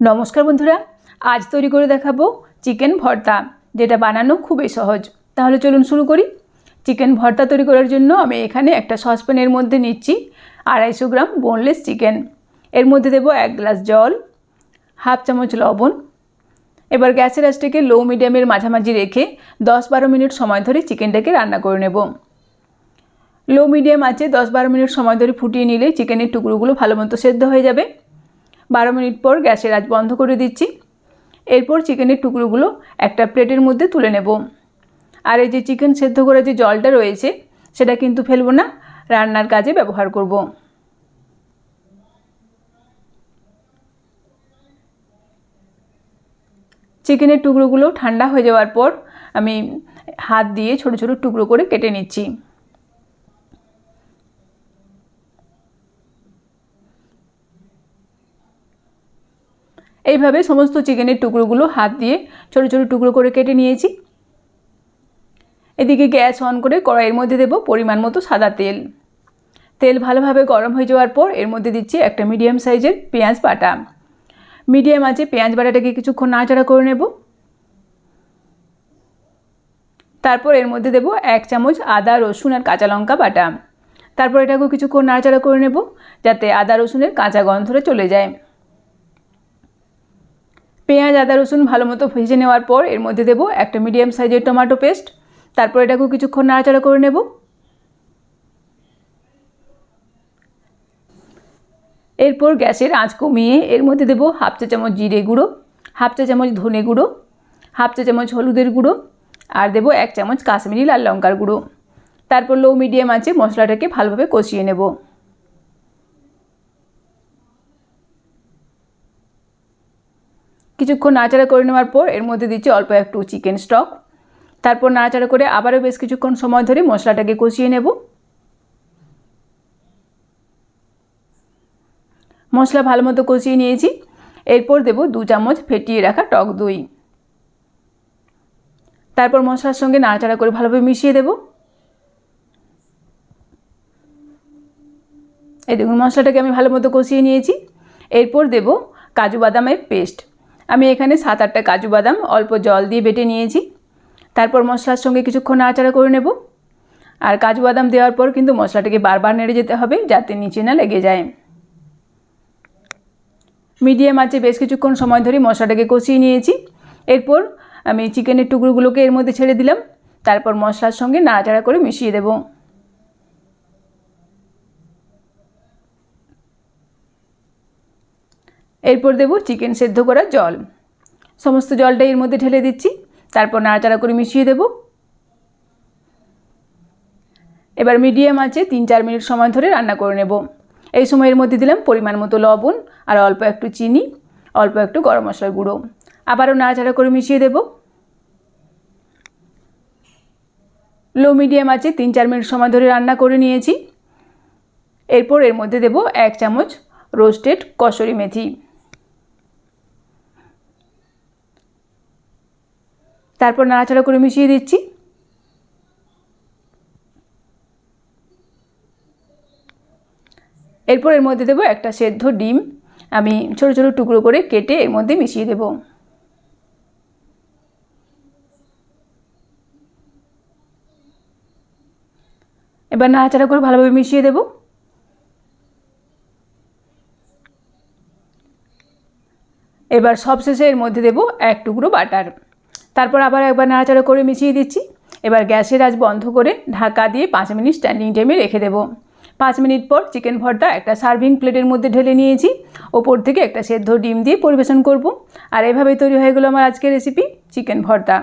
নমস্কার বন্ধুরা, আজ তৈরি করে দেখাবো চিকেন ভর্তা, যেটা বানানো খুবই সহজ। তাহলে চলুন শুরু করি। চিকেন ভর্তা তৈরি করার জন্য আমি এখানে একটা সসপ্যানের মধ্যে নিচ্ছি আড়াইশো গ্রাম বোনলেস চিকেন এর মধ্যে দেবো এক গ্লাস জল, হাফ চামচ লবণ। এবার গ্যাসের আঁচটাকে লো মিডিয়ামের মাঝামাঝি রেখে দশ বারো মিনিট সময় ধরে চিকেনটাকে রান্না করে নেব। লো মিডিয়াম আছে দশ বারো মিনিট সময় ধরে ফুটিয়ে নিলে চিকেনের টুকরোগুলো ভালো মতো সেদ্ধ হয়ে যাবে। বারো মিনিট পর গ্যাসের আঁচ বন্ধ করে দিচ্ছি। এরপর চিকেনের টুকরোগুলো একটা প্লেটের মধ্যে তুলে নেব। আর এই যে চিকেন সেদ্ধ করে যে জলটা রয়েছে, সেটা কিন্তু ফেলব না, রান্নার কাজে ব্যবহার করব। চিকেনের টুকরোগুলো ঠান্ডা হয়ে যাওয়ার পর আমি হাত দিয়ে ছোট ছোট টুকরো করে কেটে নিচ্ছি। এইভাবে সমস্ত চিকেনের টুকরোগুলো হাত দিয়ে ছোটো ছোটো টুকরো করে কেটে নিয়েছি। এদিকে গ্যাস অন করে কড়াইয়ের মধ্যে দেব পরিমাণ মতো সাদা তেল। তেল ভালোভাবে গরম হয়ে যাওয়ার পর এর মধ্যে দিচ্ছি একটা মিডিয়াম সাইজের পেঁয়াজ বাটা। মিডিয়াম আছে পেঁয়াজ বাটাটাকে কিছুক্ষণ নাড়াচাড়া করে নেব। তারপর এর মধ্যে দেব এক চামচ আদা, রসুন আর কাঁচা লঙ্কা বাটা। তারপর এটাকেও কিছুক্ষণ নাড়াচাড়া করে নেব যাতে আদা, রসুনের কাঁচা গন্ধটা চলে যায়। পেঁয়াজ, আদা, রসুন ভালো মতো ভেজে নেওয়ার পর এর মধ্যে দেবো একটা মিডিয়াম সাইজের টমেটো পেস্ট তারপর এটাকেও কিছুক্ষণ নাড়াচাড়া করে নেব। এরপর গ্যাসের আঁচ কমিয়ে এর মধ্যে দেবো হাফ চা চামচ জিরে গুঁড়ো, হাফ চা চামচ ধনে গুঁড়ো, হাফ চা চামচ হলুদের গুঁড়ো আর দেবো এক চামচ কাশ্মীরি লাল লঙ্কার গুঁড়ো। তারপর লো মিডিয়াম আছে মশলাটাকে ভালোভাবে কষিয়ে নেব। কিছুক্ষণ নাড়াচাড়া করে নেওয়ার পর এর মধ্যে দিচ্ছি অল্প একটু চিকেন স্টক তারপর নাড়াচাড়া করে আবারও বেশ কিছুক্ষণ সময় ধরে মশলাটাকে কষিয়ে নেব। মশলা ভালো মতো কষিয়ে নিয়েছি। এরপর দেব দু চামচ ফেটিয়ে রাখা টক দই। তারপর মশলার সঙ্গে নাড়াচাড়া করে ভালোভাবে মিশিয়ে দেব। এই দেখুন, মশলাটাকে আমি ভালো মতো কষিয়ে নিয়েছি। এরপর দেব কাজু বাদামের পেস্ট আমি এখানে সাত আটটা কাজু বাদাম অল্প জল দিয়ে বেটে নিয়েছি। তারপর মশলার সঙ্গে কিছুক্ষণ নাড়াচাড়া করে নেব। আর কাজু বাদাম দেওয়ার পর কিন্তু মশলাটাকে বারবার নেড়ে যেতে হবে যাতে নিচে না লেগে যায়। মিডিয়াম আছে বেশ কিছুক্ষণ সময় ধরে মশলাটাকে কষিয়ে নিয়েছি। এরপর আমি চিকেনের টুকরোগুলোকে এর মধ্যে ছেড়ে দিলাম। তারপর মশলার সঙ্গে নাড়াচাড়া করে মিশিয়ে দেবো। এরপর দেবো চিকেন সেদ্ধ করা জল। সমস্ত জলটা এর মধ্যে ঢেলে দিচ্ছি। তারপর নাড়াচাড়া করে মিশিয়ে দেব। এবার মিডিয়াম আছে তিন চার মিনিট সময় ধরে রান্না করে নেব। এই সময়ের মধ্যে দিলাম পরিমাণ মতো লবণ আর অল্প একটু চিনি, অল্প একটু গরম মশলার গুঁড়ো। আবারও নাড়াচাড়া করে মিশিয়ে দেব। লো মিডিয়াম আছে তিন চার মিনিট সময় ধরে রান্না করে নিয়েছি। এরপর এর মধ্যে দেব এক চামচ রোস্টেড কসুরি মেথি। তারপর নাড়াচাড়া করে মিশিয়ে দিচ্ছি। এরপর এর মধ্যে দেবো একটা সেদ্ধ ডিম। আমি ছোটো ছোটো টুকরো করে কেটে এর মধ্যে মিশিয়ে দেব। এবার নাড়াচাড়া করে ভালোভাবে মিশিয়ে দেবো। এবার সবশেষে এর মধ্যে দেবো এক টুকরো বাটার। তারপর আবার একবার নাড়াচাড়া করে মিশিয়ে দিচ্ছি। এবার গ্যাসের আজ বন্ধ করে ঢাকা দিয়ে পাঁচ মিনিট স্ট্যান্ডিং টাইমে রেখে দেবো। পাঁচ মিনিট পর চিকেন ভর্তা একটা সার্ভিং প্লেটের মধ্যে ঢেলে নিয়েছি। ওপর থেকে একটা সেদ্ধ ডিম দিয়ে পরিবেশন করব। আর এভাবেই তৈরি হয়ে গেলো আমার আজকের রেসিপি চিকেন ভর্তা।